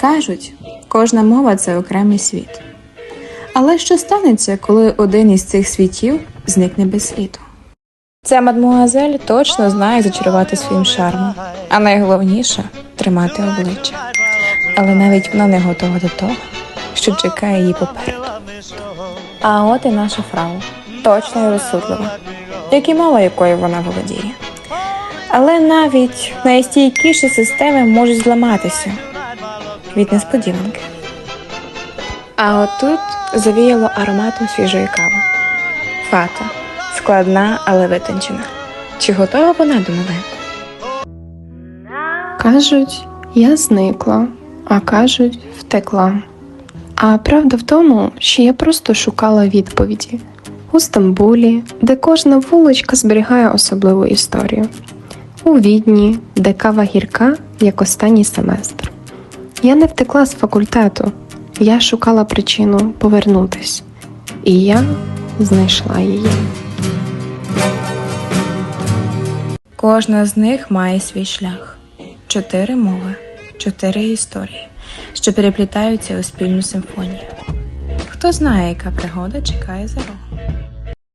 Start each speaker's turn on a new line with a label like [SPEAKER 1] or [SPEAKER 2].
[SPEAKER 1] Кажуть, кожна мова це окремий світ. Але що станеться, коли один із цих світів зникне без сліду? Ця мадмуазель точно знає зачарувати своїм шармом, а найголовніше тримати обличчя. Але навіть вона не готова до того, що чекає її попереду. А от і наша фрау, точна і розсудлива, як і мова якої вона володіє. Але навіть найстійкіші системи можуть зламатися від несподіванки. А отут завіяло ароматом свіжої кави. Фата складна, але витончена. Чи готова вона до новин?
[SPEAKER 2] Кажуть, я зникла, а кажуть, втекла. А правда в тому, що я просто шукала відповіді у Стамбулі, де кожна вуличка зберігає особливу історію, у Відні, де кава гірка, як останній семестр. Я не втекла з факультету, я шукала причину повернутись, і я знайшла її.
[SPEAKER 1] Кожна з них має свій шлях, чотири мови, чотири історії, що переплітаються у спільну симфонію. Хто знає, яка пригода чекає за рогом.